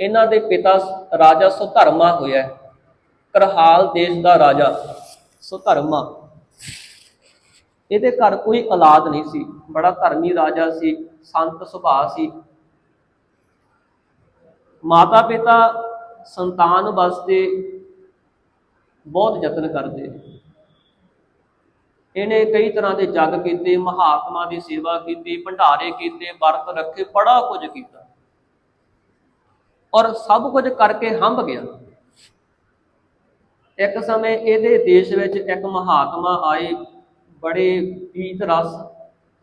ਇਹਨਾਂ ਦੇ ਪਿਤਾ ਰਾਜਾ ਸੁਧਰਮਾ ਹੋਇਆ ਕਰਹਾਲ ਦੇਸ਼ ਦਾ ਰਾਜਾ ਸੁਧਰਮਾ। ਇਹਦੇ ਘਰ ਕੋਈ ਔਲਾਦ ਨਹੀਂ ਸੀ। ਬੜਾ ਧਰਮੀ ਰਾਜਾ ਸੀ, ਸੰਤ ਸੁਭਾਅ ਸੀ। ਮਾਤਾ ਪਿਤਾ ਸੰਤਾਨ ਵਾਸਤੇ ਬਹੁਤ ਯਤਨ ਕਰਦੇ। ਇਹਨੇ ਕਈ ਤਰ੍ਹਾਂ ਦੇ ਜਗ ਕੀਤੇ, ਮਹਾਤਮਾ ਦੀ ਸੇਵਾ ਕੀਤੀ, ਭੰਡਾਰੇ ਕੀਤੇ, ਵਰਤ ਰੱਖੇ, ਬੜਾ ਕੁਝ ਕੀਤਾ। ਔਰ ਸਭ ਕੁਝ ਕਰਕੇ ਹੰਭ ਗਿਆ। ਇੱਕ ਸਮੇਂ ਇਹਦੇ ਦੇਸ਼ ਵਿੱਚ ਇੱਕ ਮਹਾਤਮਾ ਆਏ, ਬੜੇ ਪੀਤ ਰਸ,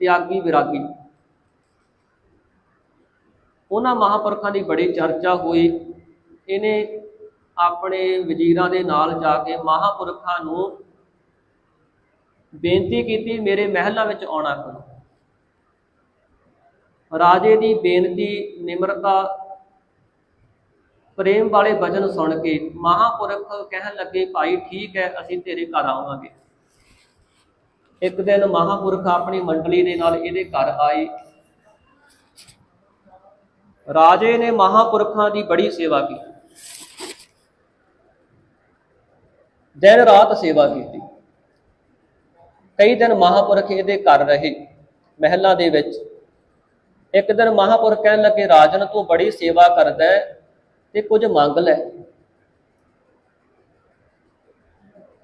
ਤਿਆਗੀ, ਵਿਰਾਗੀ। ਉਹਨਾਂ ਮਹਾਪੁਰਖਾਂ ਦੀ ਬੜੀ ਚਰਚਾ ਹੋਈ। ਇਹਨੇ ਆਪਣੇ ਵਜ਼ੀਰਾਂ ਦੇ ਨਾਲ ਜਾ ਕੇ ਮਹਾਪੁਰਖਾਂ ਨੂੰ ਬੇਨਤੀ ਕੀਤੀ, ਮੇਰੇ ਮਹਿਲਾਂ ਵਿੱਚ ਆਉਣਾ ਕਰੋ। ਰਾਜੇ ਦੀ ਬੇਨਤੀ, ਨਿਮਰਤਾ ਪ੍ਰੇਮ ਵਾਲੇ ਵਚਨ ਸੁਣ ਕੇ ਮਹਾਪੁਰਖ ਕਹਿਣ ਲੱਗੇ, ਭਾਈ, ਠੀਕ ਹੈ, ਅਸੀਂ ਤੇਰੇ ਘਰ ਆਵਾਂਗੇ। ਇੱਕ ਦਿਨ ਮਹਾਪੁਰਖ ਆਪਣੀ ਮੰਡਲੀ ਦੇ ਨਾਲ ਇਹਦੇ ਘਰ ਆਏ। ਰਾਜੇ ਨੇ ਮਹਾਪੁਰਖਾਂ ਦੀ ਬੜੀ ਸੇਵਾ ਕੀਤੀ। ਦਿਨ ਰਾਤ ਸੇਵਾ ਕੀਤੀ। ਕਈ ਦਿਨ ਮਹਾਪੁਰਖ ਇਹਦੇ ਘਰ ਰਹੇ ਮਹਿਲਾਂ ਦੇ ਵਿੱਚ। ਇੱਕ ਦਿਨ ਮਹਾਪੁਰਖ ਕਹਿਣ ਲੱਗੇ, ਰਾਜਨ, ਤੂੰ ਬੜੀ ਸੇਵਾ ਕਰਦਾ ਹੈ। ਤੇ ਕੁਝ ਮੰਗ ਲੈ।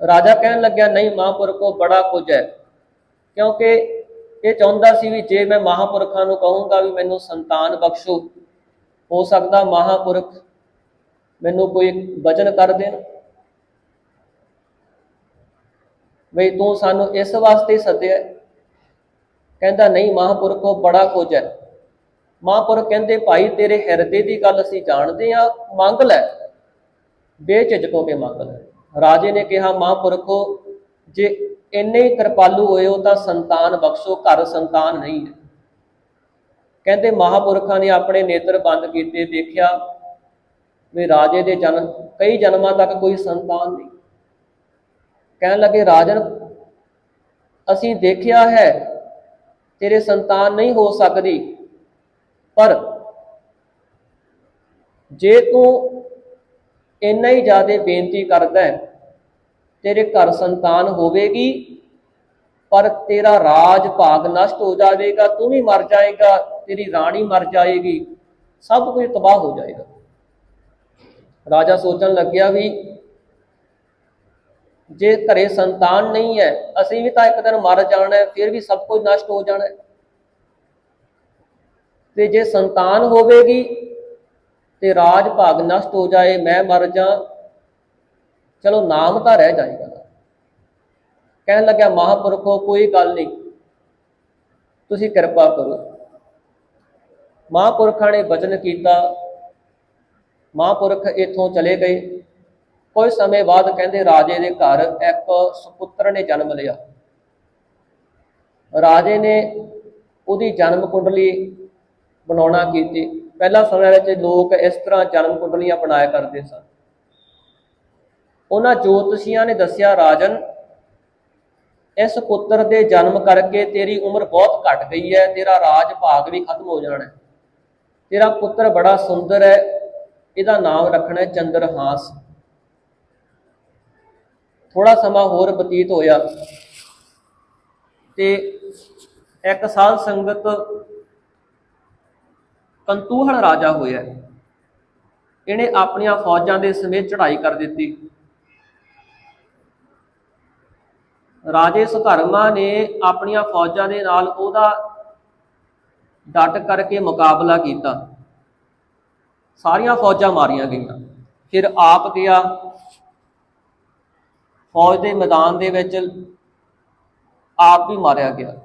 ਰਾਜਾ ਕਹਿਣ ਲੱਗਿਆ, ਨਹੀਂ ਮਹਾਪੁਰਖੋ, ਬੜਾ ਕੁਝ ਹੈ। ਕਿਉਂਕਿ ਇਹ ਚਾਹੁੰਦਾ ਸੀ ਵੀ ਜੇ ਮੈਂ ਮਹਾਂਪੁਰਖਾਂ ਨੂੰ ਕਹੂੰਗਾ ਵੀ ਮੈਨੂੰ ਸੰਤਾਨ ਬਖਸ਼ੋ, ਹੋ ਸਕਦਾ ਮਹਾਂਪੁਰਖ ਮੈਨੂੰ ਕੋਈ ਵਚਨ ਕਰ ਦੇਣ। ਵੀ ਤੂੰ ਸਾਨੂੰ ਇਸ ਵਾਸਤੇ ਸੱਦਿਆ ਕਹਿੰਦਾ, ਨਹੀਂ ਮਹਾਪੁਰਖੋ, ਬੜਾ ਕੁਝ ਹੈ। ਮਹਾਪੁਰਖ ਕਹਿੰਦੇ, ਭਾਈ, ਤੇਰੇ ਹਿਰਦੇ ਦੀ ਗੱਲ ਅਸੀਂ ਜਾਣਦੇ ਆ ਮੰਗ ਲੈ। ਬੇਝਿਜਕ ਹੋ ਕੇ ਮੰਗ ਲੈ। ਰਾਜੇ ਨੇ ਕਿਹਾ ਮਹਾਂਪੁਰਖੋ ਜੇ ਇੰਨੇ ਕਿਰਪਾਲੂ ਹੋਏ ਹੋ ਤਾਂ ਸੰਤਾਨ ਬਖਸ਼ੋ, ਘਰ ਸੰਤਾਨ ਨਹੀਂ ਹੈ। ਕਹਿੰਦੇ, ਮਹਾਪੁਰਖਾਂ ਨੇ ਆਪਣੇ ਨੇਤਰ ਬੰਦ ਕੀਤੇ, ਦੇਖਿਆ ਵੀ ਰਾਜੇ ਦੇ ਜਨਮ, ਕਈ ਜਨਮਾਂ ਤੱਕ ਕੋਈ ਸੰਤਾਨ ਨਹੀਂ। ਕਹਿਣ ਲੱਗੇ, ਰਾਜਨ, ਅਸੀਂ ਦੇਖਿਆ ਹੈ, ਤੇਰੇ ਸੰਤਾਨ ਨਹੀਂ ਹੋ ਸਕਦੀ। ਪਰ ਜੇ ਤੂੰ ਇੰਨਾ ਹੀ ਜ਼ਿਆਦਾ ਬੇਨਤੀ ਕਰਦਾ ਹੈ, ਤੇਰੇ ਘਰ ਸੰਤਾਨ ਹੋਵੇਗੀ, ਪਰ ਤੇਰਾ ਰਾਜ ਭਾਗ ਨਸ਼ਟ ਹੋ ਜਾਵੇਗਾ, ਤੂੰ ਵੀ ਮਰ ਜਾਏਗਾ, ਤੇਰੀ ਰਾਣੀ ਮਰ ਜਾਏਗੀ, ਸਭ ਕੁਝ ਤਬਾਹ ਹੋ ਜਾਏਗਾ। ਰਾਜਾ ਸੋਚਣ ਲੱਗਿਆ ਵੀ ਜੇ ਘਰੇ ਸੰਤਾਨ ਨਹੀਂ ਹੈ, ਅਸੀਂ ਵੀ ਤਾਂ ਇੱਕ ਦਿਨ ਮਰ ਜਾਣਾ ਹੈ, ਫਿਰ ਵੀ ਸਭ ਕੁਝ ਨਸ਼ਟ ਹੋ ਜਾਣਾ ਹੈ। ਤੇ ਜੇ ਸੰਤਾਨ ਹੋਵੇਗੀ ਤੇ ਰਾਜ ਭਾਗ ਨਸ਼ਟ ਹੋ ਜਾਏ, ਮੈਂ ਮਰ ਜਾ। ਚਲੋ ਨਾਮ ਤਾਂ ਰਹਿ ਜਾਏਗਾ। ਕਹਿਣ ਲੱਗਿਆ, ਮਹਾਪੁਰਖੋ, ਕੋਈ ਗੱਲ ਨਹੀਂ। ਤੁਸੀਂ ਕਿਰਪਾ ਕਰੋ। ਮਹਾਪੁਰਖਾਂ ਨੇ ਬਚਨ ਕੀਤਾ। ਮਹਾਪੁਰਖ ਇੱਥੋਂ ਚਲੇ ਗਏ। ਕੁਝ ਸਮੇਂ ਬਾਅਦ ਕਹਿੰਦੇ, ਰਾਜੇ ਦੇ ਘਰ ਇੱਕ ਸੁਪੁੱਤਰ ਨੇ ਜਨਮ ਲਿਆ। ਰਾਜੇ ਨੇ ਉਹਦੀ ਜਨਮ ਕੁੰਡਲੀ ਬਣਾਉਣਾ ਕੀਤੀ ਪਹਿਲਾ ਸਮੇਂ ਵਿੱਚ ਲੋਕ ਇਸ ਤਰ੍ਹਾਂ ਜਨਮ ਕੁੰਡਲੀਆਂ ਬਣਾਇਆ ਕਰਦੇ ਸਨ। ਉਹਨਾਂ ਜੋਤਸ਼ੀਆਂ ਨੇ ਦੱਸਿਆ, ਰਾਜਨ, ਇਸ ਪੁੱਤਰ ਦੇ ਜਨਮ ਕਰਕੇ ਤੇਰੀ ਉਮਰ ਬਹੁਤ ਘਟ ਗਈ ਹੈ, ਤੇਰਾ ਰਾਜ ਭਾਗ ਵੀ ਖਤਮ ਹੋ ਜਾਣਾ ਹੈ। ਤੇਰਾ ਪੁੱਤਰ ਬੜਾ ਸੁੰਦਰ ਹੈ, ਇਹਦਾ ਨਾਮ ਰੱਖਣਾ ਹੈ ਚੰਦਰਹਾਸ। ਥੋੜਾ ਸਮਾਂ ਹੋਰ ਬਤੀਤ ਹੋਇਆ ਤੇ ਇੱਕ ਸਾਲ ਸੰਗਤ ਕੰਤੂਹਲ ਰਾਜਾ ਹੋਇਆ ਇਹਨੇ ਆਪਣੀਆਂ ਫੌਜਾਂ ਦੇ ਸਮੇਤ ਚੜ੍ਹਾਈ ਕਰ ਦਿੱਤੀ। ਰਾਜੇ ਸੁਧਰਮਾ ਨੇ ਆਪਣੀਆਂ ਫੌਜਾਂ ਦੇ ਨਾਲ ਉਹਦਾ ਡਟ ਕਰਕੇ ਮੁਕਾਬਲਾ ਕੀਤਾ। ਸਾਰੀਆਂ ਫੌਜਾਂ ਮਾਰੀਆਂ ਗਈਆਂ। ਫਿਰ ਆਪ ਗਿਆ। ਫੌਜ ਦੇ ਮੈਦਾਨ ਦੇ ਵਿੱਚ ਆਪ ਵੀ ਮਾਰਿਆ ਗਿਆ।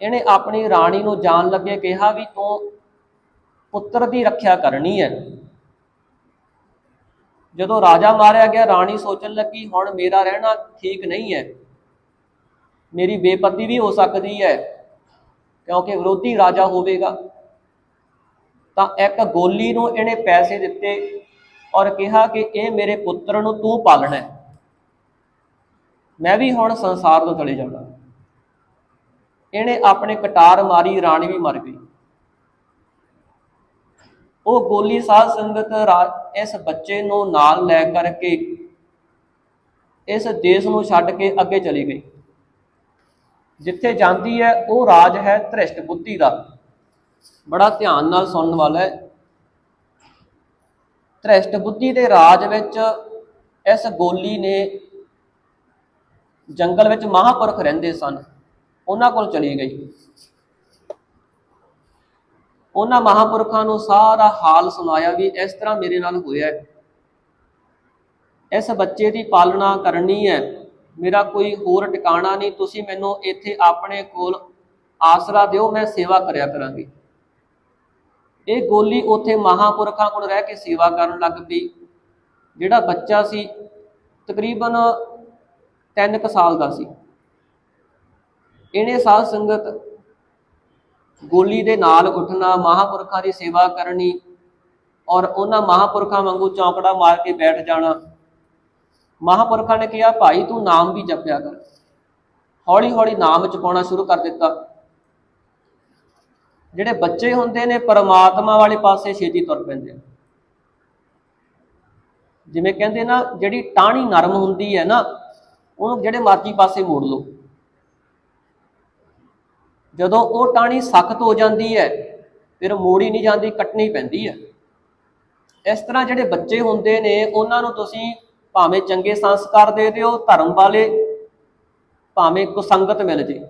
ਇਹਨੇ ਆਪਣੀ ਰਾਣੀ ਨੂੰ ਜਾਣ ਲੱਗੇ ਕਿਹਾ ਵੀ ਤੂੰ ਪੁੱਤਰ ਦੀ ਰੱਖਿਆ ਕਰਨੀ ਹੈ। ਜਦੋਂ ਰਾਜਾ ਮਾਰਿਆ ਗਿਆ, ਰਾਣੀ ਸੋਚਣ ਲੱਗੀ, ਹੁਣ ਮੇਰਾ ਰਹਿਣਾ ਠੀਕ ਨਹੀਂ ਹੈ। ਮੇਰੀ ਬੇਪਤੀ ਵੀ ਹੋ ਸਕਦੀ ਹੈ, ਕਿਉਂਕਿ ਵਿਰੋਧੀ ਰਾਜਾ ਹੋਵੇਗਾ। ਤਾਂ ਇੱਕ ਗੋਲੀ ਨੂੰ ਇਹਨੇ ਪੈਸੇ ਦਿੱਤੇ ਔਰ ਕਿਹਾ ਕਿ ਇਹ ਮੇਰੇ ਪੁੱਤਰ ਨੂੰ ਤੂੰ ਪਾਲਣਾ ਹੈ। ਮੈਂ ਵੀ ਹੁਣ ਸੰਸਾਰ ਤੋਂ ਚਲੇ ਜਾਣਾ। ਇਹਨੇ ਆਪਣੇ ਕਟਾਰ ਮਾਰੀ, ਰਾਣੀ ਵੀ ਮਰ ਗਈ। ਉਹ ਗੋਲੀ ਸਾਧ ਸੰਗਤ ਰਾ- ਇਸ ਬੱਚੇ ਨੂੰ ਨਾਲ ਲੈ ਕਰਕੇ ਇਸ ਦੇਸ਼ ਨੂੰ ਛੱਡ ਕੇ ਅੱਗੇ ਚਲੀ ਗਈ। ਜਿੱਥੇ ਜਾਂਦੀ ਹੈ, ਉਹ ਰਾਜ ਹੈ ਧ੍ਰਿਸ਼ਟ ਬੁੱਧੀ ਦਾ। ਬੜਾ ਧਿਆਨ ਨਾਲ ਸੁਣਨ ਵਾਲਾ ਹੈ। ਧ੍ਰਿਸ਼ਟ ਬੁੱਧੀ ਦੇ ਰਾਜ ਵਿੱਚ ਇਸ ਗੋਲੀ ਨੇ ਜੰਗਲ ਵਿੱਚ ਮਹਾਪੁਰਖ ਰਹਿੰਦੇ ਸਨ। ਉਹਨਾਂ ਕੋਲ ਚਲੀ ਗਈ। ਉਹਨਾਂ ਮਹਾਪੁਰਖਾਂ ਨੂੰ ਸਾਰਾ ਹਾਲ ਸੁਣਾਇਆ ਵੀ ਇਸ ਤਰ੍ਹਾਂ ਮੇਰੇ ਨਾਲ ਹੋਇਆ ਹੈ। ਇਸ ਬੱਚੇ ਦੀ ਪਾਲਣਾ ਕਰਨੀ ਹੈ। ਮੇਰਾ ਕੋਈ ਹੋਰ ਟਿਕਾਣਾ ਨਹੀਂ। ਤੁਸੀਂ ਮੈਨੂੰ ਇੱਥੇ ਆਪਣੇ ਕੋਲ ਆਸਰਾ ਦਿਓ, ਮੈਂ ਸੇਵਾ ਕਰਿਆ ਕਰਾਂਗੀ। ਇਹ ਗੋਲੀ ਉੱਥੇ ਮਹਾਪੁਰਖਾਂ ਕੋਲ ਰਹਿ ਕੇ ਸੇਵਾ ਕਰਨ ਲੱਗ ਪਈ। ਜਿਹੜਾ ਬੱਚਾ ਸੀ, ਤਕਰੀਬਨ 3 ਕੁ ਸਾਲ ਦਾ ਸੀ। ਇਹਨੇ ਸਾਧ ਸੰਗਤ ਗੋਲੀ ਦੇ ਨਾਲ ਉੱਠਣਾ, ਮਹਾਪੁਰਖਾਂ ਦੀ ਸੇਵਾ ਕਰਨੀ ਔਰ ਉਹਨਾਂ ਮਹਾਪੁਰਖਾਂ ਵਾਂਗੂ ਚੌਂਕੜਾ ਮਾਰ ਕੇ ਬੈਠ ਜਾਣਾ। ਮਹਾਪੁਰਖਾਂ ਨੇ ਕਿਹਾ, ਭਾਈ, ਤੂੰ ਨਾਮ ਵੀ ਜਪਿਆ ਕਰ। ਹੌਲੀ ਹੌਲੀ ਨਾਮ ਜਪਾਉਣਾ ਸ਼ੁਰੂ ਕਰ ਦਿੱਤਾ। ਜਿਹੜੇ ਬੱਚੇ ਹੁੰਦੇ ਨੇ, ਪਰਮਾਤਮਾ ਵਾਲੇ ਪਾਸੇ ਛੇਤੀ ਤੁਰ ਪੈਂਦੇ ਨੇ। ਜਿਵੇਂ ਕਹਿੰਦੇ ਨਾ, ਜਿਹੜੀ ਟਾਹਣੀ ਨਰਮ ਹੁੰਦੀ ਹੈ ਨਾ, ਉਹਨੂੰ ਜਿਹੜੇ ਮਰਜ਼ੀ ਪਾਸੇ ਮੋੜ ਲਓ। ਜਦੋਂ ਉਹ ਟਾਹਣੀ ਸਖਤ ਹੋ ਜਾਂਦੀ ਹੈ, ਫਿਰ ਮੋੜੀ ਨਹੀਂ ਜਾਂਦੀ, ਕੱਟਣੀ ਪੈਂਦੀ ਹੈ। ਇਸ ਤਰ੍ਹਾਂ ਜਿਹੜੇ ਬੱਚੇ ਹੁੰਦੇ ਨੇ, ਉਹਨਾਂ ਨੂੰ ਤੁਸੀਂ ਭਾਵੇਂ ਚੰਗੇ ਸੰਸਕਾਰ ਦੇ ਦਿਓ, ਧਰਮ ਵਾਲੇ, ਭਾਵੇਂ ਕੁਸੰਗਤ ਮਿਲ ਜੇ।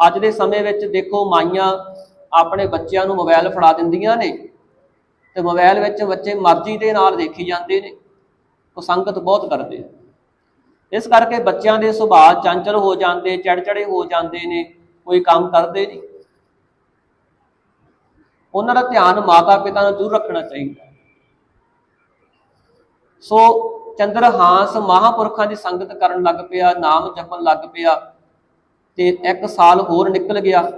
ਅੱਜ ਦੇ ਸਮੇਂ ਵਿੱਚ ਦੇਖੋ, ਮਾਈਆਂ ਆਪਣੇ ਬੱਚਿਆਂ ਨੂੰ ਮੋਬਾਈਲ ਫੜਾ ਦਿੰਦੀਆਂ ਨੇ ਤੇ ਮੋਬਾਈਲ ਵਿੱਚ ਬੱਚੇ ਮਰਜ਼ੀ ਦੇ ਨਾਲ ਦੇਖੀ ਜਾਂਦੇ ਨੇ। ਕੁਸੰਗਤ ਬਹੁਤ ਕਰਦੇ ਇਸ ਕਰਕੇ ਬੱਚਿਆਂ ਦੇ ਸੁਭਾਅ ਚੰਚਲ ਹੋ ਜਾਂਦੇ, ਚੜਚੜੇ ਹੋ ਜਾਂਦੇ ਨੇ। ਕੋਈ ਕੰਮ ਕਰਦੇ ਨਹੀਂ। ਉਹਨਾਂ ਦਾ ਧਿਆਨ ਮਾਤਾ ਪਿਤਾ ਨੂੰ ਜ਼ਰੂਰ ਰੱਖਣਾ ਚਾਹੀਦਾ। ਸੋ ਚੰਦਰਹਾਸ ਮਹਾਪੁਰਖਾਂ ਦੀ ਸੰਗਤ ਕਰਨ ਲੱਗ ਪਿਆ, ਨਾਮ ਜਪਣ ਲੱਗ ਪਿਆ ਤੇ ਇੱਕ ਸਾਲ ਹੋਰ ਨਿਕਲ ਗਿਆ।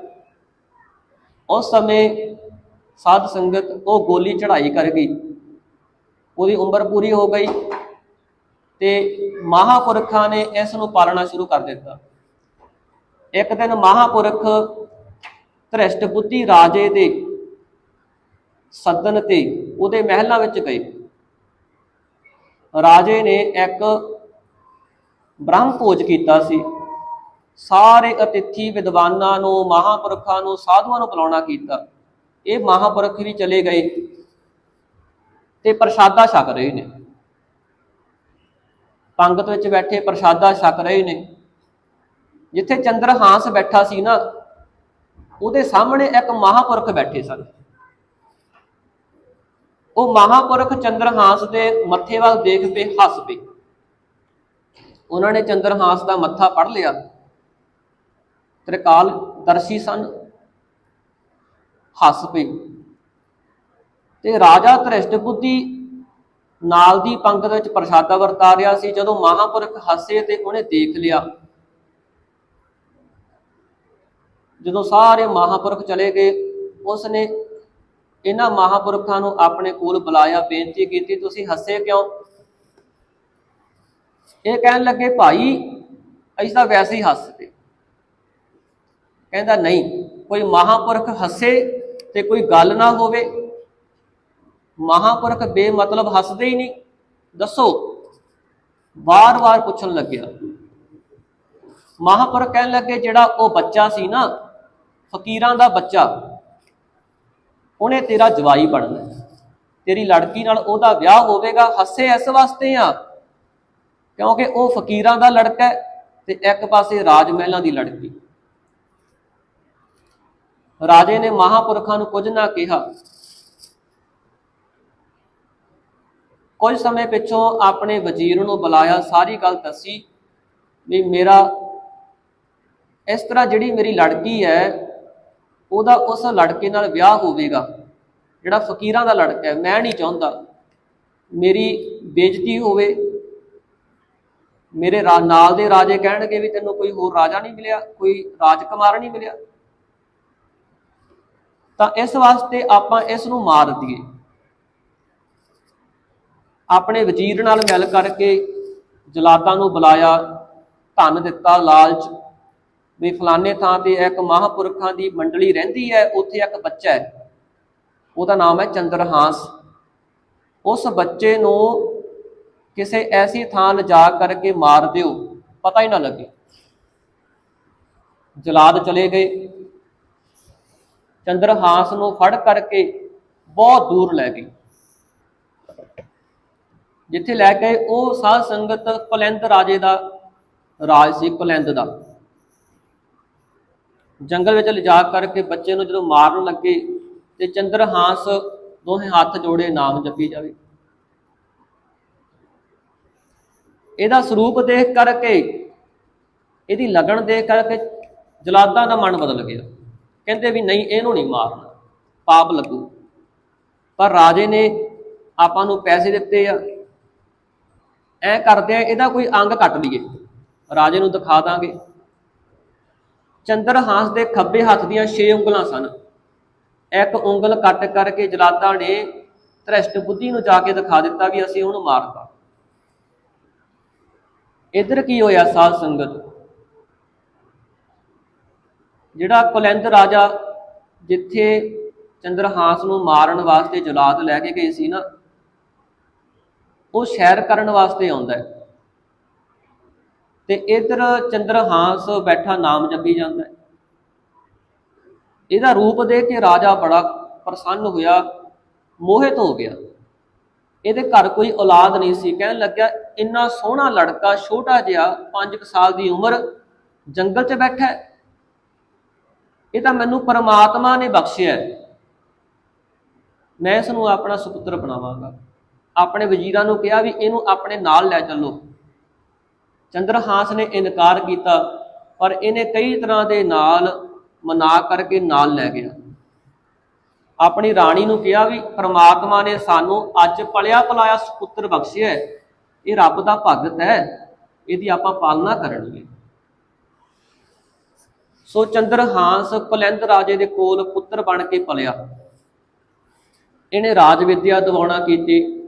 ਉਸ ਸਮੇਂ ਸਾਧ ਸੰਗਤ ਉਹ ਗੋਲੀ ਚੜਾਈ ਕਰ ਗਈ। ਉਹਦੀ ਉਮਰ ਪੂਰੀ ਹੋ ਗਈ ਤੇ ਮਹਾਪੁਰਖਾਂ ਨੇ ਇਸ ਨੂੰ ਪਾਲਣਾ ਸ਼ੁਰੂ ਕਰ ਦਿੱਤਾ। ਇੱਕ ਦਿਨ ਮਹਾਪੁਰਖ ਧ੍ਰਿਸ਼ਟ ਬੁੱਧੀ ਰਾਜੇ ਦੇ ਸੱਦਨ ਤੇ ਉਹਦੇ ਮਹਿਲਾਂ ਵਿੱਚ ਗਏ। ਰਾਜੇ ਨੇ ਇੱਕ ਬ੍ਰਹਮ ਭੋਜ ਕੀਤਾ ਸੀ। ਸਾਰੇ ਅਤਿਥੀ ਵਿਦਵਾਨਾਂ ਨੂੰ, ਮਹਾਪੁਰਖਾਂ ਨੂੰ, ਸਾਧੂਆਂ ਨੂੰ ਬੁਲਾਉਣਾ ਕੀਤਾ। ਇਹ ਮਹਾਪੁਰਖ ਵੀ ਚਲੇ ਗਏ ਤੇ ਪ੍ਰਸ਼ਾਦਾ ਛਕ ਰਹੇ ਨੇ। ਪੰਗਤ ਵਿੱਚ ਬੈਠੇ ਪ੍ਰਸ਼ਾਦਾ ਛਕ ਰਹੇ ਨੇ। ਜਿੱਥੇ ਚੰਦਰਹਾਸ ਬੈਠਾ ਸੀ ਨਾ, ਉਹਦੇ ਸਾਹਮਣੇ ਇੱਕ ਮਹਾਪੁਰਖ ਬੈਠੇ ਸਨ। ਉਹ ਮਹਾਪੁਰਖ ਚੰਦਰਹਾਸ ਦੇ ਮੱਥੇ ਵੱਲ ਦੇਖ ਕੇ ਹੱਸ ਪਏ ਉਹਨਾਂ ਨੇ ਚੰਦਰਹਾਸ ਦਾ ਮੱਥਾ ਪੜ ਲਿਆ। ਤ੍ਰਿਕਾਲ ਦਰਸ਼ੀ ਸਨ। ਹੱਸ ਪਏ। ਤੇ ਰਾਜਾ ਧ੍ਰਿਸ਼ਟ ਬੁੱਧੀ ਨਾਲ ਦੀ ਪੰਗਤ ਵਿੱਚ ਪ੍ਰਸ਼ਾਦਾ ਵਰਤਾ ਰਿਹਾ ਸੀ। ਜਦੋਂ ਮਹਾਪੁਰਖ ਹੱਸੇ ਤੇ ਉਹਨੇ ਦੇਖ ਲਿਆ ਜਦੋਂ ਸਾਰੇ ਮਹਾਪੁਰਖ ਚਲੇ ਗਏ, ਉਸਨੇ ਇਹਨਾਂ ਮਹਾਪੁਰਖਾਂ ਨੂੰ ਆਪਣੇ ਕੋਲ ਬੁਲਾਇਆ, ਬੇਨਤੀ ਕੀਤੀ, ਤੁਸੀਂ ਹੱਸੇ ਕਿਉਂ? ਇਹ ਕਹਿਣ ਲੱਗੇ, ਭਾਈ, ਅਸੀਂ ਤਾਂ ਵੈਸੇ ਹੀ ਹੱਸਦੇ। ਕਹਿੰਦਾ, ਨਹੀਂ, ਕੋਈ ਮਹਾਪੁਰਖ ਹੱਸੇ ਤੇ ਕੋਈ ਗੱਲ ਨਾ ਹੋਵੇ। ਮਹਾਪੁਰਖ ਬੇਮਤਲਬ ਹੱਸਦੇ ਹੀ ਨਹੀਂ। ਦੱਸੋ, ਵਾਰ-ਵਾਰ ਪੁੱਛਣ ਲੱਗਿਆ। ਮਹਾਪੁਰਖ ਕਹਿਣ ਲੱਗੇ, ਜਿਹੜਾ ਉਹ ਬੱਚਾ ਸੀ ਨਾ ਫਕੀਰਾਂ ਦਾ ਬੱਚਾ। ਉਹਨੇ ਤੇਰਾ ਜਵਾਈ ਬਣਨਾ ਤੇਰੀ ਲੜਕੀ ਨਾਲ ਉਹਦਾ ਵਿਆਹ ਹੋਵੇਗਾ, ਹੱਸੇ ਇਸ ਵਾਸਤੇ ਆ। ਕਿਉਂਕਿ ਉਹ ਫਕੀਰਾਂ ਦਾ ਲੜਕਾ ਹੈ ਤੇ ਇੱਕ ਪਾਸੇ ਰਾਜ ਮਹਿਲਾਂ ਦੀ ਲੜਕੀ। ਰਾਜੇ ਨੇ ਮਹਾਪੁਰਖਾਂ ਨੂੰ ਕੁਝ ਨਾ ਕਿਹਾ। ਕੁਝ ਸਮੇਂ ਪਿੱਛੋਂ ਆਪਣੇ ਵਜ਼ੀਰ ਨੂੰ ਬੁਲਾਇਆ, ਸਾਰੀ ਗੱਲ ਦੱਸੀ ਵੀ ਮੇਰਾ, ਇਸ ਤਰ੍ਹਾਂ ਜਿਹੜੀ ਮੇਰੀ ਲੜਕੀ ਹੈ ਉਹਦਾ ਉਸ ਲੜਕੇ ਨਾਲ ਵਿਆਹ ਹੋਵੇਗਾ। ਜਿਹੜਾ ਫਕੀਰਾਂ ਦਾ ਲੜਕਾ ਹੈ, ਮੈਂ ਨਹੀਂ ਚਾਹੁੰਦਾ ਮੇਰੀ ਬੇਇੱਜ਼ਤੀ ਹੋਵੇ। ਮੇਰੇ ਰਾ- ਨਾਲ ਦੇ ਰਾਜੇ ਕਹਿਣਗੇ ਵੀ ਤੈਨੂੰ ਕੋਈ ਹੋਰ ਰਾਜਾ ਨਹੀਂ ਮਿਲਿਆ, ਕੋਈ ਰਾਜਕੁਮਾਰ ਨਹੀਂ ਮਿਲਿਆ। ਤਾਂ ਇਸ ਵਾਸਤੇ ਆਪਾਂ ਇਸ ਨੂੰ ਮਾਰ ਦਈਏ। ਆਪਣੇ ਵਜ਼ੀਰ ਨਾਲ ਮਿਲ ਕਰਕੇ ਜਲਾਦਾਂ ਨੂੰ ਬੁਲਾਇਆ, ਧਨ ਦਿੱਤਾ, ਲਾਲਚ ਵੀ ਫਲਾਣੇ ਥਾਂ ਤੇ ਇੱਕ ਮਹਾਪੁਰਖਾਂ ਦੀ ਮੰਡਲੀ ਰਹਿੰਦੀ ਹੈ, ਉੱਥੇ ਇੱਕ ਬੱਚਾ ਹੈ। ਉਹਦਾ ਨਾਮ ਹੈ ਚੰਦਰਹਾਸ। ਉਸ ਬੱਚੇ ਨੂੰ ਕਿਸੇ ਐਸੀ ਥਾਂ ਲਿਜਾ ਕਰਕੇ ਮਾਰ ਦਿਓ, ਪਤਾ ਹੀ ਨਾ ਲੱਗੇ। ਜਲਾਦ ਚਲੇ ਗਏ। ਚੰਦਰਹਾਸ ਨੂੰ ਫੜ ਕਰਕੇ ਬਹੁਤ ਦੂਰ ਲੈ ਗਏ। ਜਿੱਥੇ ਲੈ ਗਏ, ਉਹ ਸਾਧ ਸੰਗਤ ਕੁਲੈਂਦ ਰਾਜੇ ਦਾ ਰਾਜ ਸੀ, ਕੁਲੈਂਦ ਦਾ। ਜੰਗਲ ਵਿੱਚ ਲਿਜਾ ਕਰਕੇ ਬੱਚੇ ਨੂੰ ਜਦੋਂ ਮਾਰਨ ਲੱਗੇ ਤੇ ਚੰਦਰਹਾਸ ਦੋਹੇ ਹੱਥ ਜੋੜੇ ਨਾਮ ਜਪੀ ਜਾਵੇ। ਇਹਦਾ ਸਰੂਪ ਦੇਖ ਕਰਕੇ, ਇਹਦੀ ਲਗਨ ਦੇਖ ਕਰਕੇ ਜਲਾਦਾਂ ਦਾ ਮਨ ਬਦਲ ਗਿਆ। ਕਹਿੰਦੇ ਵੀ ਨਹੀਂ, ਇਹਨੂੰ ਨਹੀਂ ਮਾਰਨਾ। ਪਾਪ ਲੱਗੂ। ਪਰ ਰਾਜੇ ਨੇ ਆਪਾਂ ਨੂੰ ਪੈਸੇ ਦਿੱਤੇ ਆ। ਐ ਕਰਦੇ ਆ, ਇਹਦਾ ਕੋਈ ਅੰਗ ਕੱਟ ਲਈਏ। ਰਾਜੇ ਨੂੰ ਦਿਖਾ ਦਾਂਗੇ। ਚੰਦਰਹਾਸ ਦੇ ਖੱਬੇ ਹੱਥ ਦੀਆਂ 6 ਉਂਗਲਾਂ ਸਨ। ਇੱਕ ਉਂਗਲ ਕੱਟ ਕਰਕੇ ਜਲਾਦਾਂ ਨੇ ਧ੍ਰਿਸ਼ਟ ਬੁੱਧੀ ਨੂੰ ਜਾ ਕੇ ਦਿਖਾ ਦਿੱਤਾ ਵੀ ਅਸੀਂ ਉਹਨੂੰ ਮਾਰਤਾ। ਇਧਰ ਕੀ ਹੋਇਆ ਸਾਧ ਸੰਗਤ? ਜਿਹੜਾ ਕੁਲੰਦ ਰਾਜਾ ਜਿੱਥੇ ਚੰਦਰਹਾਸ ਨੂੰ ਮਾਰਨ ਵਾਸਤੇ ਜਲਾਦ ਲੈ ਕੇ ਗਏ ਸੀ ਨਾ, ਉਹ ਸ਼ੈਰ ਕਰਨ ਵਾਸਤੇ ਆਉਂਦਾ ਹੈ। ਤੇ ਇਧਰ ਚੰਦਰਹਾਸ ਬੈਠਾ ਨਾਮ ਜਪੀ ਜਾਂਦਾ ਹੈ। ਇਹਦਾ ਰੂਪ ਦੇਖ ਕੇ ਰਾਜਾ ਬੜਾ ਪ੍ਰਸੰਨ ਹੋਇਆ, ਮੋਹਿਤ ਹੋ ਗਿਆ। ਇਹਦੇ ਘਰ ਕੋਈ ਔਲਾਦ ਨਹੀਂ ਸੀ। ਕਹਿਣ ਲੱਗਿਆ, ਇੰਨਾ ਸੋਹਣਾ ਲੜਕਾ, ਛੋਟਾ ਜਿਹਾ 5 ਸਾਲ ਦੀ ਉਮਰ, ਜੰਗਲ 'ਚ ਬੈਠਾ ਹੈ। ਇਹ ਤਾਂ ਮੈਨੂੰ ਪਰਮਾਤਮਾ ਨੇ ਬਖਸ਼ਿਆ ਮੈਂ ਇਸ ਨੂੰ ਆਪਣਾ ਸੁਪੁੱਤਰ ਬਣਾਵਾਂਗਾ। ਆਪਣੇ ਵਜ਼ੀਰਾਂ ਨੂੰ ਕਿਹਾ ਵੀ ਇਹਨੂੰ ਆਪਣੇ ਨਾਲ ਲੈ ਚੱਲੋ। ਚੰਦਰਹਾਸ ਨੇ ਇਨਕਾਰ ਕੀਤਾ, ਪਰ ਇਹਨੇ ਕਈ ਤਰ੍ਹਾਂ ਦੇ ਨਾਲ ਮਨਾ ਕਰਕੇ ਨਾਲ ਲੈ ਗਿਆ। ਆਪਣੀ ਰਾਣੀ ਨੂੰ ਕਿਹਾ ਵੀ, ਪ੍ਰਮਾਤਮਾ ਨੇ ਸਾਨੂੰ ਅੱਜ ਪਲਿਆ ਪਲਾਇਆ ਸੁਪੁੱਤਰ ਬਖਸ਼ਿਆ ਇਹ ਰੱਬ ਦਾ ਭਗਤ ਹੈ। ਇਹਦੀ ਆਪਾਂ ਪਾਲਣਾ ਕਰਨਗੇ ਸੋ ਚੰਦਰਹਾਸ ਕੁਲੰਦ ਰਾਜੇ ਦੇ ਕੋਲ ਪੁੱਤਰ ਬਣ ਕੇ ਪਲਿਆ। ਇਹਨੇ ਰਾਜ ਵਿਦਿਆ ਦਿਵਾਉਣਾ ਕੀਤੀ।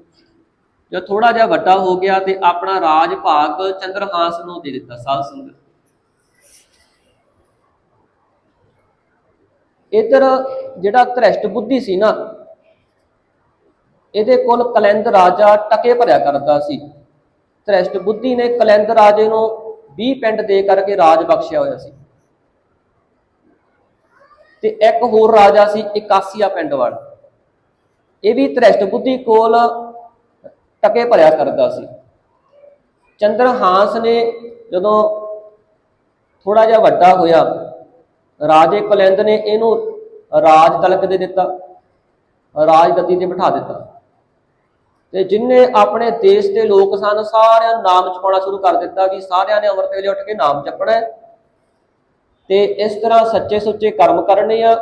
ਜਦ ਥੋੜਾ ਜਿਹਾ ਵੱਡਾ ਹੋ ਗਿਆ ਤੇ ਆਪਣਾ ਰਾਜ ਭਾਗ ਚੰਦਰਹਾਸ ਨੂੰ ਦੇ ਦਿੱਤਾ, ਸਾਧ ਸੰਗਤ। ਇਧਰ ਜਿਹੜਾ ਧ੍ਰਿਸ਼ਟ ਬੁੱਧੀ ਸੀ ਨਾ, ਇਹਦੇ ਕੋਲ ਕਲੰਦ ਰਾਜਾ ਟਕੇ ਭਰਿਆ ਕਰਦਾ ਸੀ। ਧ੍ਰਿਸ਼ਟ ਬੁੱਧੀ ਨੇ ਕਲੰਦ ਰਾਜੇ ਨੂੰ 20 ਪਿੰਡ ਦੇ ਕਰਕੇ ਰਾਜ ਬਖਸ਼ਿਆ ਹੋਇਆ ਸੀ। ਤੇ ਇੱਕ ਹੋਰ ਰਾਜਾ ਸੀ 81 ਪਿੰਡ ਵਾਲਾ। ਇਹ ਵੀ ਧ੍ਰਿਸ਼ਟ ਬੁੱਧੀ ਕੋਲ ਟਕੇ ਭਰਿਆ ਕਰਦਾ ਸੀ। ਚੰਦਰ ਹਾਂਸ ਨੇ ਜਦੋਂ ਥੋੜਾ ਜਿਹਾ ਵੱਡਾ ਹੋਇਆ, ਰਾਜੇ ਕੁਲਿੰਦ ਨੇ ਇਹਨੂੰ ਰਾਜ ਤਲਕ ਦੇ ਦਿੱਤਾ, ਰਾਜ ਗੱਦੀ ਤੇ ਬਿਠਾ ਦਿੱਤਾ। ਤੇ ਜਿਨਨੇ ਆਪਣੇ ਦੇਸ਼ ਦੇ ਲੋਕ ਸਨ, ਸਾਰਿਆਂ ਨੂੰ ਨਾਮ ਜਪਾਉਣਾ ਸ਼ੁਰੂ ਕਰ ਦਿੱਤਾ ਕਿ ਸਾਰਿਆਂ ਨੇ ਅੰਮ੍ਰਿਤ ਵੇਲੇ ਉੱਠ ਕੇ ਨਾਮ ਜਪਣਾ ਹੈ। ਤੇ ਇਸ ਤਰ੍ਹਾਂ ਸੱਚੇ ਸੁੱਚੇ ਕਰਮ ਕਰਨੇ ਆ,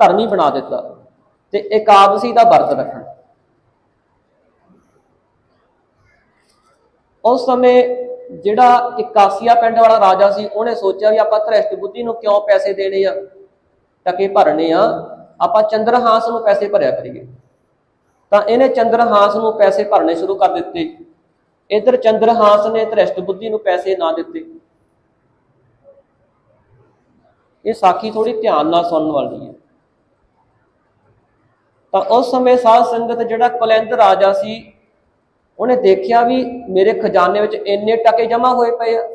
ਧਰਮੀ ਬਣਾ ਦਿੱਤਾ ਤੇ ਇਕਾਦਸ਼ੀ ਦਾ ਵਰਤ ਰੱਖਣਾ। ਉਸ ਸਮੇਂ ਜਿਹੜਾ 81 ਪਿੰਡ ਵਾਲਾ ਰਾਜਾ ਸੀ, ਉਹਨੇ ਸੋਚਿਆ ਵੀ ਆਪਾਂ ਧ੍ਰਿਸ਼ਟ ਬੁੱਧੀ ਨੂੰ ਕਿਉਂ ਪੈਸੇ ਦੇਣੇ ਆ? ਟਕੇ ਭਰਨੇ ਆ। ਆਪਾਂ ਚੰਦਰਹਾਸ ਨੂੰ ਪੈਸੇ ਭਰਿਆ ਕਰੀਏ। ਤਾਂ ਇਹਨੇ ਚੰਦਰਹਾਸ ਨੂੰ ਪੈਸੇ ਭਰਨੇ ਸ਼ੁਰੂ ਕਰ ਦਿੱਤੇ। ਇਧਰ ਚੰਦਰਹਾਸ ਨੇ ਧ੍ਰਿਸ਼ਟ ਬੁੱਧੀ ਨੂੰ ਪੈਸੇ ਨਾ ਦਿੱਤੇ। ਇਹ ਸਾਖੀ ਥੋੜੀ ਧਿਆਨ ਨਾਲ ਸੁਣਨ ਵਾਲੀ ਹੈ। ਤਾਂ ਉਸ ਸਮੇਂ ਸਾਧ ਸੰਗਤ ਜਿਹੜਾ ਕੁਲੰਦ ਰਾਜਾ ਸੀ ਉਹਨੇ ਦੇਖਿਆ ਵੀ ਮੇਰੇ ਖਜ਼ਾਨੇ ਵਿੱਚ ਇੰਨੇ ਟਕੇ ਜਮ੍ਹਾਂ ਹੋਏ ਪਏ ਆ।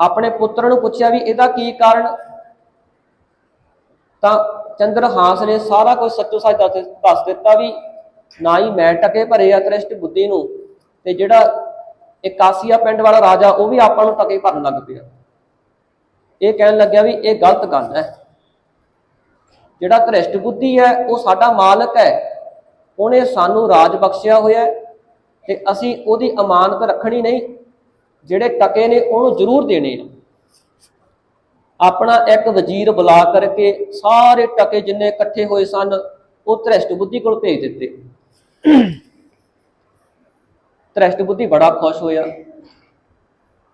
ਆਪਣੇ ਪੁੱਤਰ ਨੂੰ ਪੁੱਛਿਆ ਵੀ ਇਹਦਾ ਕੀ ਕਾਰਨ? ਤਾਂ ਚੰਦਰ ਚੰਦਰਹਾਸ ਨੇ ਸਾਰਾ ਕੁਝ ਸੱਚੋ ਸੱਚ ਦੱਸ ਦੱਸ ਦਿੱਤਾ ਵੀ ਨਾ ਹੀ ਮੈਂ ਟਕੇ ਭਰੇ ਆ ਤ੍ਰਿਸ਼ਟ ਬੁੱਧੀ ਨੂੰ ਤੇ ਜਿਹੜਾ 81 ਪਿੰਡ ਵਾਲਾ ਰਾਜਾ ਉਹ ਵੀ ਆਪਾਂ ਨੂੰ ਟਕੇ ਭਰਨ ਲੱਗ ਪਿਆ। ਇਹ ਕਹਿਣ ਲੱਗਿਆ ਵੀ ਇਹ ਗਲਤ ਗੱਲ ਹੈ। ਜਿਹੜਾ ਧ੍ਰਿਸ਼ਟ ਬੁੱਧੀ ਹੈ, ਉਹ ਸਾਡਾ ਮਾਲਕ ਹੈ। ਉਹਨੇ ਸਾਨੂੰ ਰਾਜ ਬਖਸ਼ਿਆ ਹੋਇਆ ਤੇ ਅਸੀਂ ਉਹਦੀ ਅਮਾਨਤ ਰੱਖਣੀ ਨਹੀਂ, ਜਿਹੜੇ ਟਕੇ ਨੇ ਉਹਨੂੰ ਜ਼ਰੂਰ ਦੇਣੇ ਆ ਆਪਣਾ ਇੱਕ ਵਜ਼ੀਰ ਬੁਲਾ ਕਰਕੇ ਸਾਰੇ ਟਕੇ ਜਿੰਨੇ ਇਕੱਠੇ ਹੋਏ ਸਨ, ਉਹ ਧ੍ਰਿਸ਼ਟ ਬੁੱਧੀ ਕੋਲ ਭੇਜ ਦਿੱਤੇ। ਧ੍ਰਿਸ਼ਟ ਬੁੱਧੀ ਬੜਾ ਖੁਸ਼ ਹੋਇਆ।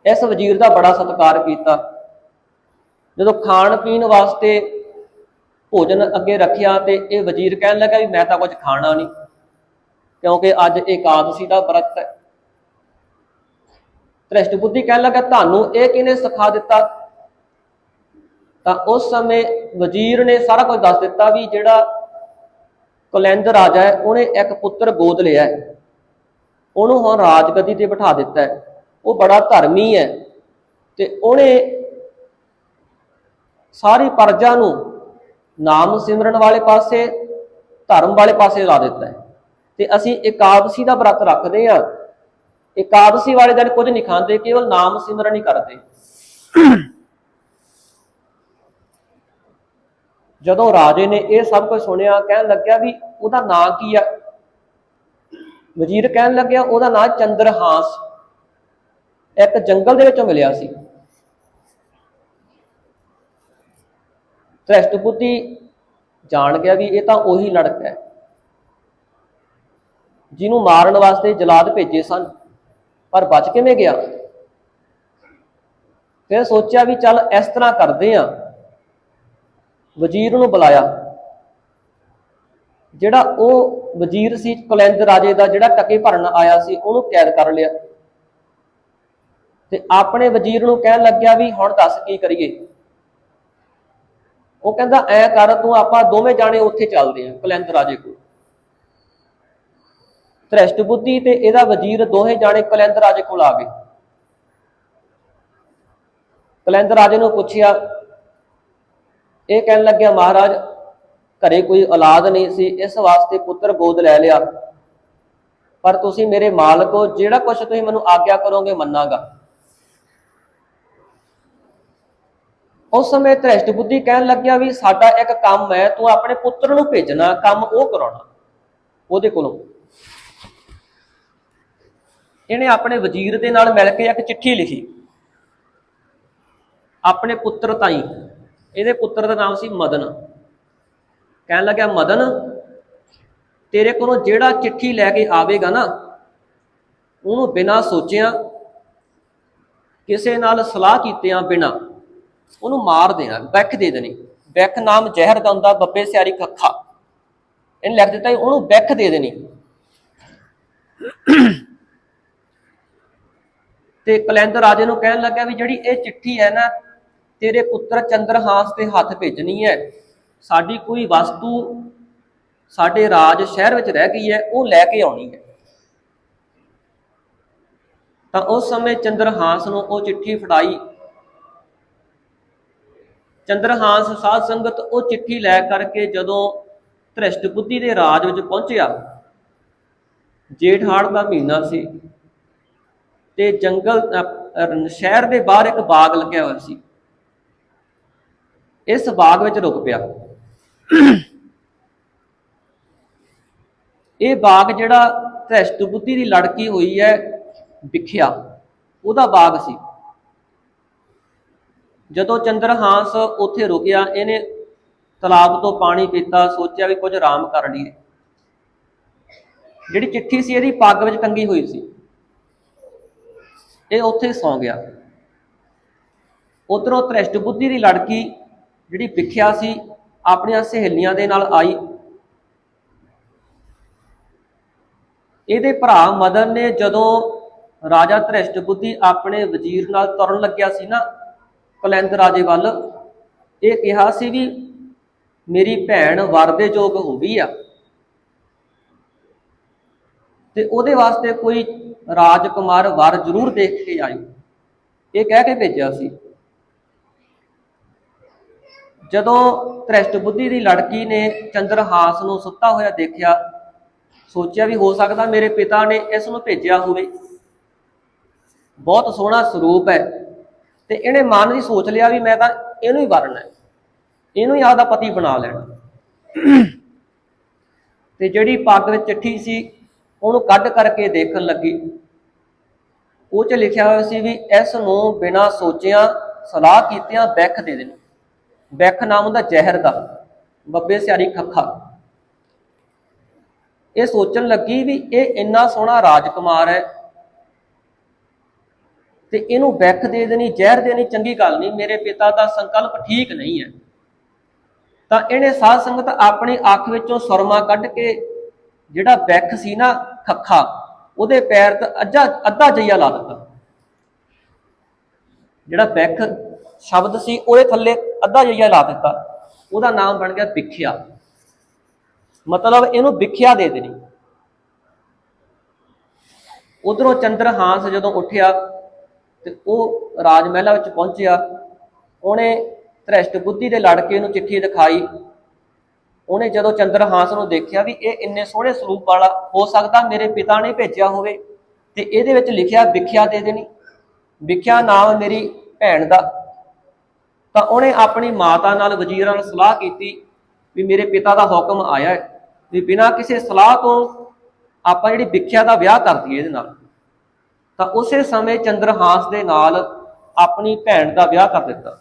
ਇਸ ਵਜ਼ੀਰ ਦਾ ਬੜਾ ਸਤਿਕਾਰ ਕੀਤਾ। ਜਦੋਂ ਖਾਣ ਪੀਣ ਵਾਸਤੇ ਭੋਜਨ ਅੱਗੇ ਰੱਖਿਆ ਤੇ ਇਹ ਵਜ਼ੀਰ ਕਹਿਣ ਲੱਗਾ ਵੀ ਮੈਂ ਤਾਂ ਕੁਝ ਖਾਣਾ ਨਹੀਂ, ਕਿਉਂਕਿ ਅੱਜ ਏਕਾਦਸ਼ੀ ਦਾ ਵਰਤ ਹੈ। ਧ੍ਰਿਸ਼ਟ ਬੁੱਧੀ ਕਹਿਣ ਲੱਗਾ, ਤੁਹਾਨੂੰ ਇਹ ਕਿਹਨੇ ਸਿਖਾ ਦਿੱਤਾ? ਤਾਂ ਉਸ ਸਮੇਂ ਵਜ਼ੀਰ ਨੇ ਸਾਰਾ ਕੁਝ ਦੱਸ ਦਿੱਤਾ ਵੀ ਜਿਹੜਾ ਕਲੈਂਦਰ ਰਾਜਾ ਹੈ, ਉਹਨੇ ਇੱਕ ਪੁੱਤਰ ਗੋਦ ਲਿਆ ਹੈ। ਉਹਨੂੰ ਹੁਣ ਰਾਜਗਦੀ ਤੇ ਬਿਠਾ ਦਿੱਤਾ ਹੈ। ਉਹ ਬੜਾ ਧਰਮੀ ਹੈ ਤੇ ਉਹਨੇ ਸਾਰੀ ਪਰਜਾ ਨੂੰ ਨਾਮ ਸਿਮਰਨ ਵਾਲੇ ਪਾਸੇ, ਧਰਮ ਵਾਲੇ ਪਾਸੇ ਲਾ ਦਿੱਤਾ ਹੈ। ਤੇ ਅਸੀਂ ਇਕਾਦਸ਼ੀ ਦਾ ਵਰਤ ਰੱਖਦੇ ਆ ਇਕਾਦਸ਼ੀ ਵਾਲੇ ਦਿਨ ਕੁਝ ਨਹੀਂ ਖਾਂਦੇ, ਕੇਵਲ ਨਾਮ ਸਿਮਰਨ ਹੀ ਕਰਦੇ। ਜਦੋਂ ਰਾਜੇ ਨੇ ਇਹ ਸਭ ਕੁਝ ਸੁਣਿਆ, ਕਹਿਣ ਲੱਗਿਆ ਵੀ ਉਹਦਾ ਨਾਂ ਕੀ ਆ? ਵਜ਼ੀਰ ਕਹਿਣ ਲੱਗਿਆ, ਉਹਦਾ ਨਾਂ ਚੰਦਰਹਾਸ। ਇੱਕ ਜੰਗਲ ਦੇ ਵਿੱਚੋਂ ਮਿਲਿਆ ਸੀ। ਧ੍ਰਿਸ਼ਟਪੁਤੀ ਜਾਣ ਗਿਆ ਵੀ ਇਹ ਤਾਂ ਉਹੀ ਲੜਕਾ ਹੈ। ਜਿਹਨੂੰ ਮਾਰਨ ਵਾਸਤੇ ਜਲਾਦ ਭੇਜੇ ਸਨ, ਪਰ ਬਚ ਕਿਵੇਂ ਗਿਆ? ਫਿਰ ਸੋਚਿਆ ਵੀ ਚੱਲ ਇਸ ਤਰ੍ਹਾਂ ਕਰਦੇ ਆ ਵਜ਼ੀਰ ਨੂੰ ਬੁਲਾਇਆ। ਜਿਹੜਾ ਉਹ ਵਜ਼ੀਰ ਸੀ, ਕੁਲੈਂਦ ਰਾਜੇ ਦਾ ਜਿਹੜਾ ਟਕੇ ਭਰਨ ਆਇਆ ਸੀ, ਉਹਨੂੰ ਕੈਦ ਕਰ ਲਿਆ। ਤੇ ਆਪਣੇ ਵਜ਼ੀਰ ਨੂੰ ਕਹਿਣ ਲੱਗਿਆ ਵੀ ਹੁਣ ਦੱਸ ਕੀ ਕਰੀਏ? ਉਹ ਕਹਿੰਦਾ, ਐ ਕਰ, ਤੂੰ ਆਪਾਂ ਦੋਵੇਂ ਜਾਣੇ ਉੱਥੇ ਚੱਲਦੇ ਆਂ ਕੁਲੈਂਦ ਰਾਜੇ ਕੋਲ। ਧ੍ਰਿਸ਼ਟਬੁੱਧੀ ਤੇ ਇਹਦਾ ਵਜ਼ੀਰ ਦੋਹੇ ਜਾਣੇ ਕੁਲੈਂਦ ਰਾਜੇ ਕੋਲ ਆ ਗਏ। ਕੁਲੈਂਦ ਰਾਜੇ ਨੂੰ ਪੁੱਛਿਆ, ਇਹ ਕਹਿਣ ਲੱਗਿਆ, ਮਹਾਰਾਜ, ਘਰੇ ਕੋਈ ਔਲਾਦ ਨਹੀਂ ਸੀ, ਇਸ ਵਾਸਤੇ ਪੁੱਤਰ ਗੋਦ ਲੈ ਲਿਆ। ਪਰ ਤੁਸੀਂ ਮੇਰੇ ਮਾਲਕ ਹੋ, ਜਿਹੜਾ ਕੁਝ ਤੁਸੀਂ ਮੈਨੂੰ ਆਗਿਆ ਕਰੋਗੇ ਮੰਨਾਗਾ। ਉਸ ਸਮੇਂ ਧ੍ਰਿਸ਼ਟ ਬੁੱਧੀ ਕਹਿਣ ਲੱਗਿਆ ਵੀ ਸਾਡਾ ਇੱਕ ਕੰਮ ਹੈ, ਤੂੰ ਆਪਣੇ ਪੁੱਤਰ ਨੂੰ ਭੇਜਣਾ, ਕੰਮ ਉਹ ਕਰਾਉਣਾ। ਉਹਦੇ ਕੋਲੋਂ। ਇਹਨੇ ਆਪਣੇ ਵਜ਼ੀਰ ਦੇ ਨਾਲ ਮਿਲ ਕੇ ਇੱਕ ਚਿੱਠੀ ਲਿਖੀ। ਆਪਣੇ ਪੁੱਤਰ ਤਾਈ। ਇਹਦੇ ਪੁੱਤਰ ਦਾ ਨਾਮ ਸੀ ਮਦਨ। ਕਹਿਣ ਲੱਗਿਆ, ਮਦਨ, ਤੇਰੇ ਕੋਲੋਂ ਜਿਹੜਾ ਚਿੱਠੀ ਲੈ ਕੇ ਆਵੇਗਾ ਨਾ, ਉਹਨੂੰ ਬਿਨਾਂ ਸੋਚਿਆ, ਕਿਸੇ ਨਾਲ ਸਲਾਹ ਕੀਤਿਆਂ ਬਿਨਾਂ ਉਹਨੂੰ ਮਾਰ ਦੇਣਾ, ਬੈਕ ਦੇ ਦੇਣੀ। ਬੈਕ ਨਾਮ ਜ਼ਹਿਰ ਦਾ ਹੁੰਦਾ, ਬੱਬੇ ਸਿਆਰੀ ਕੱਖਾ ਇਹਨੇ ਲਿਖ ਦਿੱਤਾ ਉਹਨੂੰ ਬੈਕ ਦੇ ਦੇਣੀ। ਤੇ ਕਲੈਂਦਰ ਰਾਜੇ ਨੂੰ ਕਹਿਣ ਲੱਗਾ ਵੀ ਜਿਹੜੀ ਇਹ ਚਿੱਠੀ ਹੈ ਨਾ, ਤੇਰੇ ਪੁੱਤਰ ਚੰਦਰਹਾਸ ਦੇ ਹੱਥ ਭੇਜਣੀ ਹੈ। ਸਾਡੀ ਕੋਈ ਵਸਤੂ ਸਾਡੇ ਰਾਜ ਸ਼ਹਿਰ ਵਿੱਚ ਰਹਿ ਗਈ ਹੈ, ਉਹ ਲੈ ਕੇ ਆਉਣੀ ਹੈ। ਤਾਂ ਉਸ ਸਮੇਂ ਚੰਦਰਹਾਸ ਨੂੰ ਉਹ ਚਿੱਠੀ ਫੜਾਈ। ਚੰਦਰਹਾਸ ਸਾਧ ਸੰਗਤ ਉਹ ਚਿੱਠੀ ਲੈ ਕਰਕੇ ਜਦੋਂ ਧ੍ਰਿਸ਼ਟ ਬੁੱਧੀ ਦੇ ਰਾਜ ਵਿੱਚ ਪਹੁੰਚਿਆ ਜੇਠਹਾੜ ਦਾ ਮਹੀਨਾ ਸੀ ਤੇ ਜੰਗਲ ਸ਼ਹਿਰ ਦੇ ਬਾਹਰ ਇੱਕ ਬਾਗ ਲੱਗਿਆ ਹੋਇਆ ਸੀ। ਇਸ ਬਾਗ ਵਿੱਚ ਰੁਕ ਪਿਆ। ਇਹ ਬਾਗ ਜਿਹੜਾ ਧ੍ਰਿਸ਼ਟ ਬੁੱਧੀ ਦੀ ਲੜਕੀ ਹੋਈ ਹੈ, ਵਿਖਿਆ, ਉਹਦਾ ਬਾਗ ਸੀ। ਜਦੋਂ ਚੰਦਰ ਹਾਂਸ ਉੱਥੇ ਰੁਕਿਆ ਇਹਨੇ ਤਲਾਬ ਤੋਂ ਪਾਣੀ ਪੀਤਾ, ਸੋਚਿਆ ਵੀ ਕੁਝ ਆਰਾਮ ਕਰ ਲਈਏ। ਜਿਹੜੀ ਚਿੱਠੀ ਸੀ, ਇਹਦੀ ਪੱਗ ਵਿੱਚ ਟੰਗੀ ਹੋਈ ਸੀ। ਇਹ ਉੱਥੇ ਸੌਂ ਗਿਆ। ਉਧਰੋਂ ਧ੍ਰਿਸ਼ਟ ਬੁੱਧੀ ਦੀ ਲੜਕੀ ਜਿਹੜੀ ਵਿਖਿਆ ਸੀ, ਆਪਣੀਆਂ ਸਹੇਲੀਆਂ ਦੇ ਨਾਲ ਆਈ। ਇਹਦੇ ਭਰਾ ਮਦਨ ਨੇ ਜਦੋਂ ਰਾਜਾ ਧ੍ਰਿਸ਼ਟ ਬੁੱਧੀ ਆਪਣੇ ਵਜ਼ੀਰ ਨਾਲ ਤੁਰਨ ਲੱਗਿਆ ਸੀ ਨਾ ਕਲੰਦ ਰਾਜੇ ਵੱਲ ਇਹ ਕਿਹਾ ਸੀ ਵੀ ਮੇਰੀ ਭੈਣ ਵਰ ਦੇ ਯੋਗ ਹੁੰਦੀ ਆ। ਤੇ ਉਹਦੇ ਵਾਸਤੇ ਕੋਈ ਰਾਜਕੁਮਾਰ ਵਰ ਜ਼ਰੂਰ ਦੇਖ ਕੇ ਆਇਓ। ਇਹ ਕਹਿ ਕੇ ਭੇਜਿਆ ਸੀ। ਜਦੋਂ ਧ੍ਰਿਸ਼ਟ ਬੁੱਧੀ ਦੀ ਲੜਕੀ ਨੇ ਚੰਦਰਹਾਸ ਨੂੰ ਸੁੱਤਾ ਹੋਇਆ ਦੇਖਿਆ, ਸੋਚਿਆ ਵੀ ਹੋ ਸਕਦਾ ਮੇਰੇ ਪਿਤਾ ਨੇ ਇਸ ਨੂੰ ਭੇਜਿਆ ਹੋਵੇ। ਬਹੁਤ ਸੋਹਣਾ ਸਰੂਪ ਹੈ। ਤੇ ਇਹਨੇ ਮਨ ਦੀ ਸੋਚ ਲਿਆ ਵੀ ਮੈਂ ਤਾਂ ਇਹਨੂੰ ਹੀ ਵਰਨਾ ਹੈ। ਇਹਨੂੰ ਹੀ ਆਪਦਾ ਪਤੀ ਬਣਾ ਲੈਣਾ। ਤੇ ਜਿਹੜੀ ਪੱਗ ਵਿੱਚ ਚਿੱਠੀ ਸੀ, ਉਹਨੂੰ ਕੱਢ ਕਰਕੇ ਦੇਖਣ ਲੱਗੀ। ਉਹ 'ਚ ਲਿਖਿਆ ਹੋਇਆ ਸੀ ਵੀ ਇਸ ਨੂੰ ਬਿਨਾਂ ਸੋਚਿਆਂ ਸਲਾਹ ਕੀਤਿਆਂ ਬੈਖ ਦੇ ਦੇਣ। ਬੈਖ ਨਾਮ ਹੁੰਦਾ ਜ਼ਹਿਰ ਦਾ, ਬੱਬੇ ਸਿਆਰੀ ਖੱਖਾ। ਇਹ ਸੋਚਣ ਲੱਗੀ ਵੀ ਇਹ ਇੰਨਾ ਸੋਹਣਾ ਰਾਜਕੁਮਾਰ ਹੈ ਤੇ ਇਹਨੂੰ ਬੈਖ ਦੇ ਦੇਣੀ, ਜ਼ਹਿਰ ਦੇਣੀ ਚੰਗੀ ਗੱਲ ਨਹੀਂ। ਮੇਰੇ ਪਿਤਾ ਦਾ ਸੰਕਲਪ ਠੀਕ ਨਹੀਂ ਹੈ। ਤਾਂ ਇਹਨੇ ਸਾਧ ਸੰਗਤ ਆਪਣੀ ਅੱਖ ਵਿੱਚੋਂ ਸੁਰਮਾ ਕੱਢ ਕੇ ਜਿਹੜਾ ਬੈਖ ਸੀ ਨਾ ਖੱਖਾ, ਉਹਦੇ ਪੈਰ ਤੇ ਅੱਧਾ ਅੱਧਾ ਜਈਆ ਲਾ ਦਿੱਤਾ। ਜਿਹੜਾ ਬੈਖ ਸ਼ਬਦ ਸੀ, ਉਹਦੇ ਥੱਲੇ ਅੱਧਾ ਜਈਆ ਲਾ ਦਿੱਤਾ। ਉਹਦਾ ਨਾਮ ਬਣ ਗਿਆ ਵਿਖਿਆ ਮਤਲਬ ਇਹਨੂੰ ਵਿਖਿਆ ਦੇ ਦੇਣੀ। ਉਧਰੋਂ ਚੰਦਰ ਹਾਂਸ ਜਦੋਂ ਉੱਠਿਆ ਤੇ ਉਹ ਰਾਜ ਮਹਿਲਾ ਵਿੱਚ ਪਹੁੰਚਿਆ। ਉਹਨੇ ਧ੍ਰਿਸ਼ਟ ਬੁੱਧੀ ਦੇ ਲੜਕੇ ਨੂੰ ਚਿੱਠੀ ਦਿਖਾਈ ਉਹਨੇ ਜਦੋਂ ਚੰਦਰਹਾਸ ਨੂੰ ਦੇਖਿਆ ਵੀ ਇਹ ਇੰਨੇ ਸੋਹਣੇ ਸਰੂਪ ਵਾਲਾ ਹੋ ਸਕਦਾ ਮੇਰੇ ਪਿਤਾ ਨੇ ਭੇਜਿਆ ਹੋਵੇ, ਤੇ ਇਹਦੇ ਵਿੱਚ ਲਿਖਿਆ ਵਿਖਿਆ ਦੇ ਦੇਣੀ। ਵਿਖਿਆ ਨਾਮ ਮੇਰੀ ਭੈਣ ਦਾ। ਤਾਂ ਉਹਨੇ ਆਪਣੀ ਮਾਤਾ ਨਾਲ ਵਜ਼ੀਰਾਂ ਨਾਲ ਸਲਾਹ ਕੀਤੀ ਵੀ ਮੇਰੇ ਪਿਤਾ ਦਾ ਹੁਕਮ ਆਇਆ ਹੈ ਵੀ ਬਿਨਾਂ ਕਿਸੇ ਸਲਾਹ ਤੋਂ ਆਪਾਂ ਜਿਹੜੀ ਵਿਖਿਆ ਦਾ ਵਿਆਹ ਕਰ ਦਈਏ ਇਹਦੇ ਨਾਲ। ਤਾਂ ਉਸੇ ਸਮੇਂ ਚੰਦਰਹਾਸ ਦੇ ਨਾਲ ਆਪਣੀ ਭੈਣ ਦਾ ਵਿਆਹ ਕਰ ਦਿੱਤਾ।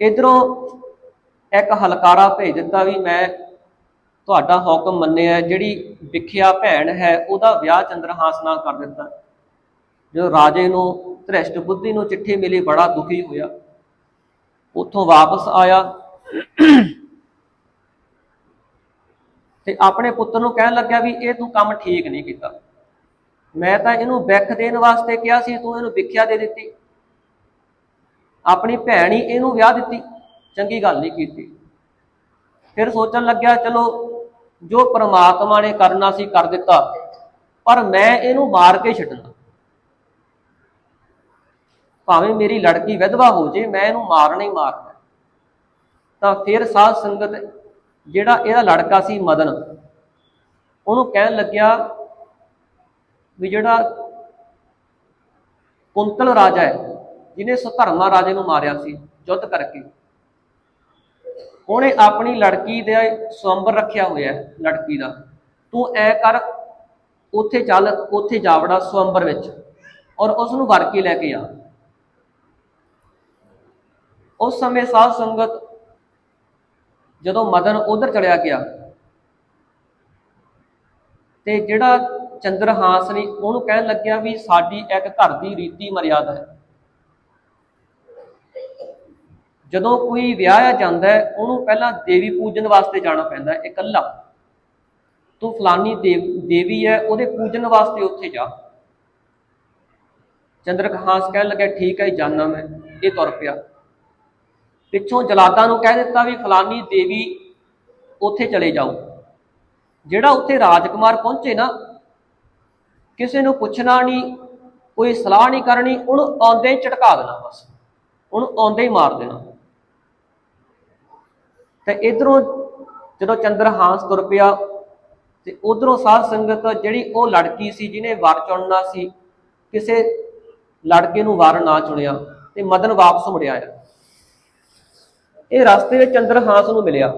ਇਧਰੋਂ ਇੱਕ ਹਲਕਾਰਾ ਭੇਜ ਦਿੱਤਾ ਵੀ ਮੈਂ ਤੁਹਾਡਾ ਹੁਕਮ ਮੰਨਿਆ ਜਿਹੜੀ ਵਿਖਿਆ ਭੈਣ ਹੈ, ਉਹਦਾ ਵਿਆਹ ਚੰਦਰਹਾਸ ਨਾਲ ਕਰ ਦਿੱਤਾ। ਜਦੋਂ ਰਾਜੇ ਨੂੰ, ਧ੍ਰਿਸ਼ਟ ਬੁੱਧੀ ਨੂੰ ਚਿੱਠੀ ਮਿਲੀ, ਬੜਾ ਦੁਖੀ ਹੋਇਆ। ਉੱਥੋਂ ਵਾਪਸ ਆਇਆ। ਤੇ ਆਪਣੇ ਪੁੱਤਰ ਨੂੰ ਕਹਿਣ ਲੱਗਿਆ ਵੀ ਇਹ ਤੂੰ ਕੰਮ ਠੀਕ ਨਹੀਂ ਕੀਤਾ। ਮੈਂ ਤਾਂ ਇਹਨੂੰ ਵਿਖ ਦੇਣ ਵਾਸਤੇ ਕਿਹਾ ਸੀ, ਤੂੰ ਇਹਨੂੰ ਵਿਖਿਆ ਦੇ ਦਿੱਤੀ। ਆਪਣੀ ਭੈਣ ਹੀ ਇਹਨੂੰ ਵਿਆਹ ਦਿੱਤੀ, ਚੰਗੀ ਗੱਲ ਨਹੀਂ ਕੀਤੀ। ਫਿਰ ਸੋਚਣ ਲੱਗਿਆ, ਚਲੋ, ਜੋ ਪ੍ਰਮਾਤਮਾ ਨੇ ਕਰਨਾ ਸੀ ਕਰ ਦਿੱਤਾ, ਪਰ ਮੈਂ ਇਹਨੂੰ ਮਾਰ ਕੇ ਛੱਡਣਾ। ਭਾਵੇਂ ਮੇਰੀ ਲੜਕੀ ਵਿਧਵਾ ਹੋ ਜੇ, ਮੈਂ ਇਹਨੂੰ ਮਾਰਨਾ ਹੀ ਮਾਰਨਾ। ਤਾਂ ਫਿਰ ਸਾਧ ਸੰਗਤ ਜਿਹੜਾ ਇਹਦਾ ਲੜਕਾ ਸੀ ਮਦਨ, ਉਹਨੂੰ ਕਹਿਣ ਲੱਗਿਆ ਵੀ ਜਿਹੜਾ ਕੁੰਤਲ ਰਾਜਾ ਹੈ, ਜਿਹਨੇ ਸੁਧਰਮਾ ਰਾਜੇ ਨੂੰ ਮਾਰਿਆ ਸੀ ਯੁੱਧ ਕਰਕੇ। ਉਹਨੇ ਆਪਣੀ ਲੜਕੀ ਦੇ ਸਵੰਬਰ ਰੱਖਿਆ ਹੋਇਆ ਹੈ, ਲੜਕੀ ਦਾ। ਤੂੰ ਐ ਕਰ, ਉੱਥੇ ਚੱਲ, ਉੱਥੇ ਜਾਵੜਾ ਸਵੰਬਰ ਵਿੱਚ ਔਰ ਉਸ ਨੂੰ ਵਰ ਕੇ ਲੈ ਕੇ ਆ। ਉਸ ਸਮੇਂ ਸਾਧ ਸੰਗਤ ਜਦੋਂ ਮਦਨ ਉਧਰ ਚਲਿਆ ਗਿਆ ਤੇ ਜਿਹੜਾ ਚੰਦਰਹਾਸ ਨੇ ਉਹਨੂੰ ਕਹਿਣ ਲੱਗਿਆ ਵੀ ਸਾਡੀ ਇੱਕ ਘਰ ਦੀ ਰੀਤੀ ਮਰਿਆਦਾ ਹੈ। ਜਦੋਂ ਕੋਈ ਵਿਆਹਿਆ ਜਾਂਦਾ ਹੈ, ਉਹਨੂੰ ਪਹਿਲਾਂ ਦੇਵੀ ਪੂਜਨ ਵਾਸਤੇ ਜਾਣਾ ਪੈਂਦਾ ਹੈ, ਇਕੱਲਾ। ਤੂੰ ਫਲਾਨੀ ਦੇਵ, ਦੇਵੀ ਹੈ, ਉਹਦੇ ਪੂਜਨ ਵਾਸਤੇ ਉੱਥੇ ਜਾ। ਚੰਦਰਹਾਸ ਕਹਿਣ ਲੱਗਿਆ, ਠੀਕ ਹੈ, ਜਾਨਾ ਮੈਂ, ਇਹ ਤੁਰ ਪਿਆ। ਪਿੱਛੋਂ ਜਲਾਦਾਂ ਨੂੰ ਕਹਿ ਦਿੱਤਾ ਵੀ ਫਲਾਨੀ ਦੇਵੀ ਉੱਥੇ ਚਲੇ ਜਾਓ। ਜਿਹੜਾ ਉੱਥੇ ਰਾਜਕੁਮਾਰ ਪਹੁੰਚੇ ਨਾ, ਕਿਸੇ ਨੂੰ ਪੁੱਛਣਾ ਨਹੀਂ, ਕੋਈ ਸਲਾਹ ਨਹੀਂ ਕਰਨੀ, ਉਹਨੂੰ ਆਉਂਦੇ ਹੀ ਝਟਕਾ ਦੇਣਾ ਬਸ। ਉਹਨੂੰ ਆਉਂਦੇ ਹੀ ਮਾਰ ਦੇਣਾ। ਤੇ ਇਧਰੋਂ ਜਦੋਂ ਚੰਦਰਹਾਸ ਤੁਰ ਪਿਆ ਤੇ ਉਧਰੋਂ ਸਾਧ ਸੰਗਤ ਜਿਹੜੀ ਉਹ ਲੜਕੀ ਸੀ, ਜਿਹਨੇ ਵਰ ਚੁਣਨਾ ਸੀ, ਕਿਸੇ ਲੜਕੇ ਨੂੰ ਵਰ ਨਾ ਚੁਣਿਆ ਤੇ ਮਦਨ ਵਾਪਸ ਮੁੜਿਆ ਆ ਇਹ ਰਸਤੇ ਵਿੱਚ ਚੰਦਰਹਾਸ ਨੂੰ ਮਿਲਿਆ।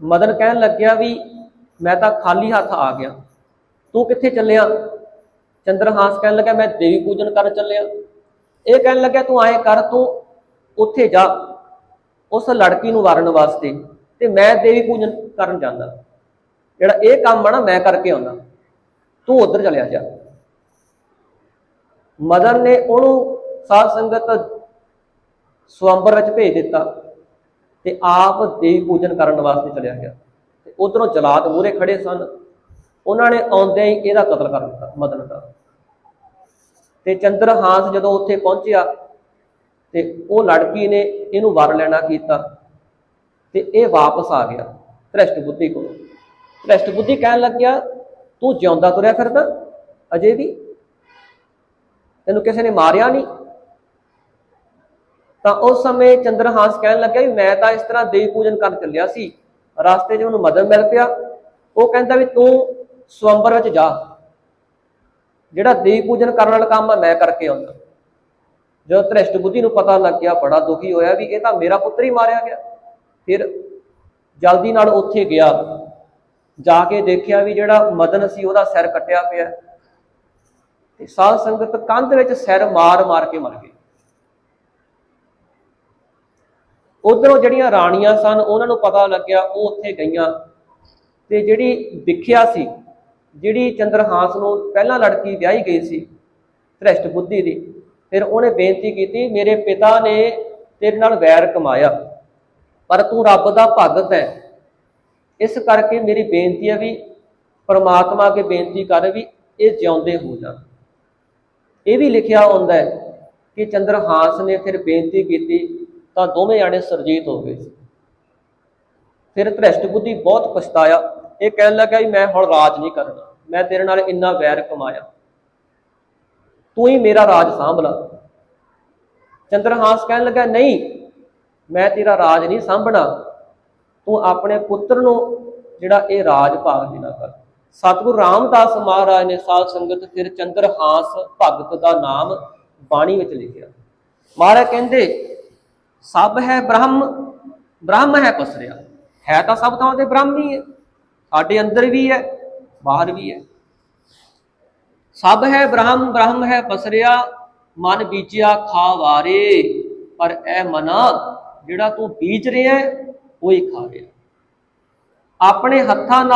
ਮਦਨ ਕਹਿਣ ਲੱਗਿਆ ਵੀ ਮੈਂ ਤਾਂ ਖਾਲੀ ਹੱਥ ਆ ਗਿਆ। ਤੂੰ ਕਿੱਥੇ ਚੱਲਿਆ? ਚੰਦਰਹਾਸ ਕਹਿਣ ਲੱਗਾ ਮੈਂ ਦੇਵੀ ਪੂਜਨ ਕਰਨ ਚੱਲਿਆ। ਇਹ ਕਹਿਣ ਲੱਗਿਆ, ਤੂੰ ਆਏ ਕਰ, ਤੂੰ ਉੱਥੇ ਜਾ। ਉਸ ਲੜਕੀ ਨੂੰ ਵਾਰਨ ਵਾਸਤੇ ਤੇ ਮੈਂ ਦੇਵੀ ਪੂਜਨ ਕਰਨ ਜਾਂਦਾ। ਜਿਹੜਾ ਇਹ ਕੰਮ ਆ ਨਾ, ਮੈਂ ਕਰਕੇ ਆਉਂਦਾ। ਤੂੰ ਉਧਰ ਚਲਿਆ ਜਾ। ਮਦਨ ਨੇ ਉਹਨੂੰ ਸਾਧ ਸੰਗਤ ਸਵੰਬਰ ਵਿੱਚ ਭੇਜ ਦਿੱਤਾ ਤੇ ਆਪ ਦੇਵੀ ਪੂਜਨ ਕਰਨ ਵਾਸਤੇ ਚਲਿਆ ਗਿਆ। ਤੇ ਉਧਰੋਂ ਜਲਾਦ ਮੂਰੇ ਖੜੇ ਸਨ। ਉਹਨਾਂ ਨੇ ਆਉਂਦਿਆਂ ਹੀ ਇਹਦਾ ਕਤਲ ਕਰ ਦਿੱਤਾ, ਮਦਨ ਦਾ। ਤੇ ਚੰਦਰ ਚੰਦਰਹਾਸ ਜਦੋਂ ਉੱਥੇ ਪਹੁੰਚਿਆ ਤੇ ਉਹ ਲੜਕੀ ਨੇ ਇਹਨੂੰ ਵਰ ਲੈਣਾ ਕੀਤਾ ਤੇ ਇਹ ਵਾਪਸ ਆ ਗਿਆ ਧ੍ਰਿਸ਼ਟ ਬੁੱਧੀ ਕੋਲ। ਧ੍ਰਿਸ਼ਟ ਬੁੱਧੀ ਕਹਿਣ ਲੱਗਿਆ, ਤੂੰ ਜਿਉਂਦਾ ਤੁਰਿਆ ਫਿਰਦਾ ਅਜੇ ਵੀ? ਤੈਨੂੰ ਕਿਸੇ ਨੇ ਮਾਰਿਆ ਨਹੀਂ? ਤਾਂ ਉਸ ਸਮੇਂ ਚੰਦਰਹਾਸ ਕਹਿਣ ਲੱਗਿਆ ਵੀ ਮੈਂ ਤਾਂ ਇਸ ਤਰ੍ਹਾਂ ਦੇਵ ਪੂਜਨ ਕਰਨ ਚੱਲਿਆ ਸੀ। ਰਸਤੇ 'ਚ ਉਹਨੂੰ ਮਦਨ ਮਿਲ ਪਿਆ। ਉਹ ਕਹਿੰਦਾ ਵੀ ਤੂੰ ਸਵੰਬਰ ਵਿੱਚ ਜਾ। ਜਿਹੜਾ ਦੇਵ ਪੂਜਨ ਕਰਨ ਵਾਲਾ ਕੰਮ ਆ, ਮੈਂ ਕਰਕੇ ਆਉਂਦਾ। ਜਦੋਂ ਧ੍ਰਿਸ਼ਟ ਬੁੱਧੀ ਨੂੰ ਪਤਾ ਲੱਗ ਗਿਆ, ਬੜਾ ਦੁਖੀ ਹੋਇਆ ਵੀ ਇਹ ਤਾਂ ਮੇਰਾ ਪੁੱਤਰ ਹੀ ਮਾਰਿਆ ਗਿਆ। ਫਿਰ ਜਲਦੀ ਨਾਲ ਉੱਥੇ ਗਿਆ। ਜਾ ਕੇ ਦੇਖਿਆ ਵੀ ਜਿਹੜਾ ਮਦਨ ਸੀ, ਉਹਦਾ ਸਿਰ ਕੱਟਿਆ ਪਿਆ। ਤੇ ਸਾਧ ਸੰਗਤ ਕੰਧ ਵਿੱਚ ਸਿਰ ਮਾਰ ਮਾਰ ਕੇ ਮਰ ਗਈ ਉਧਰੋਂ ਜਿਹੜੀਆਂ ਰਾਣੀਆਂ ਸਨ, ਉਹਨਾਂ ਨੂੰ ਪਤਾ ਲੱਗਿਆ, ਉਹ ਉੱਥੇ ਗਈਆਂ। ਤੇ ਜਿਹੜੀ ਵਿਖਿਆ ਸੀ, ਜਿਹੜੀ ਚੰਦਰਹਾਸ ਨੂੰ ਪਹਿਲਾਂ ਲੜਕੀ ਵਿਆਹੀ ਗਈ ਸੀ ਧ੍ਰਿਸ਼ਟ ਬੁੱਧੀ ਦੀ, ਫਿਰ ਉਹਨੇ ਬੇਨਤੀ ਕੀਤੀ, ਮੇਰੇ ਪਿਤਾ ਨੇ ਤੇਰੇ ਨਾਲ ਵੈਰ ਕਮਾਇਆ, ਪਰ ਤੂੰ ਰੱਬ ਦਾ ਭਗਤ ਹੈ। ਇਸ ਕਰਕੇ ਮੇਰੀ ਬੇਨਤੀ ਹੈ ਵੀ, ਪਰਮਾਤਮਾ ਅੱਗੇ ਬੇਨਤੀ ਕਰ ਵੀ ਇਹ ਜਿਉਂਦੇ ਹੋ ਜਾਣ ਇਹ ਵੀ ਲਿਖਿਆ ਹੁੰਦਾ ਹੈ ਕਿ ਚੰਦਰਹਾਸ ਨੇ ਫਿਰ ਬੇਨਤੀ ਕੀਤੀ ਤਾਂ ਦੋਵੇਂ ਜਾਣੇ ਸਰਜੀਤ ਹੋ ਗਏ ਸੀ। ਫਿਰ ਧ੍ਰਿਸ਼ਟ ਬੁੱਧੀ ਬਹੁਤ ਪਛਤਾਇਆ। ਇਹ ਕਹਿਣ ਲੱਗਾ ਵੀ ਮੈਂ ਹੁਣ ਰਾਜ ਨਹੀਂ ਕਰਨਾ। ਮੈਂ ਤੇਰੇ ਨਾਲ ਇੰਨਾ ਵੈਰ ਕਮਾਇਆ। ਤੂੰ ਹੀ ਮੇਰਾ ਰਾਜ ਸਾਂਭ ਲਾ ਚੰਦਰਹਾਸ ਕਹਿਣ ਲੱਗਾ, ਨਹੀਂ, ਮੈਂ ਤੇਰਾ ਰਾਜ ਨਹੀਂ ਸਾਂਭਣਾ। ਤੂੰ ਆਪਣੇ ਪੁੱਤਰ ਨੂੰ ਜਿਹੜਾ ਇਹ ਰਾਜ ਭਾਗ ਦੇਣਾ ਕਰ। ਸਤਿਗੁਰੂ ਰਾਮਦਾਸ ਮਹਾਰਾਜ ਨੇ ਸਾਧ ਸੰਗਤ ਫਿਰ ਚੰਦਰਹਾਸ ਭਗਤ ਦਾ ਨਾਮ ਬਾਣੀ ਵਿੱਚ ਲਿਖਿਆ। ਮਹਾਰਾਜ ਕਹਿੰਦੇ ਸਭ ਹੈ ਬ੍ਰਹਮ ਬ੍ਰਹਮ ਹੈ ਪਸਰਿਆ। ਹੈ ਤਾਂ ਸਭ ਥਾਂ ਤੇ ਬ੍ਰਹਮ ਹੀ ਹੈ। ਸਾਡੇ ਅੰਦਰ ਵੀ ਹੈ ਬਾਹਰ ਵੀ ਹੈ। ਸਭ ਹੈ ਬ੍ਰਹਮ ਬ੍ਰਹਮ ਹੈ ਪਸਰਿਆ ਮਨ ਬੀਜਿਆ ਖਾ ਵਾਰੇ ਪਰ ਇਹ ਮਨਾ ਜਿਹੜਾ ਤੂੰ ਬੀਜ ਰਿਹਾ ਹੈ, ਉਹ ਹੀ ਖਾ ਰਿਹਾ। ਆਪਣੇ ਹੱਥਾਂ ਨਾਲ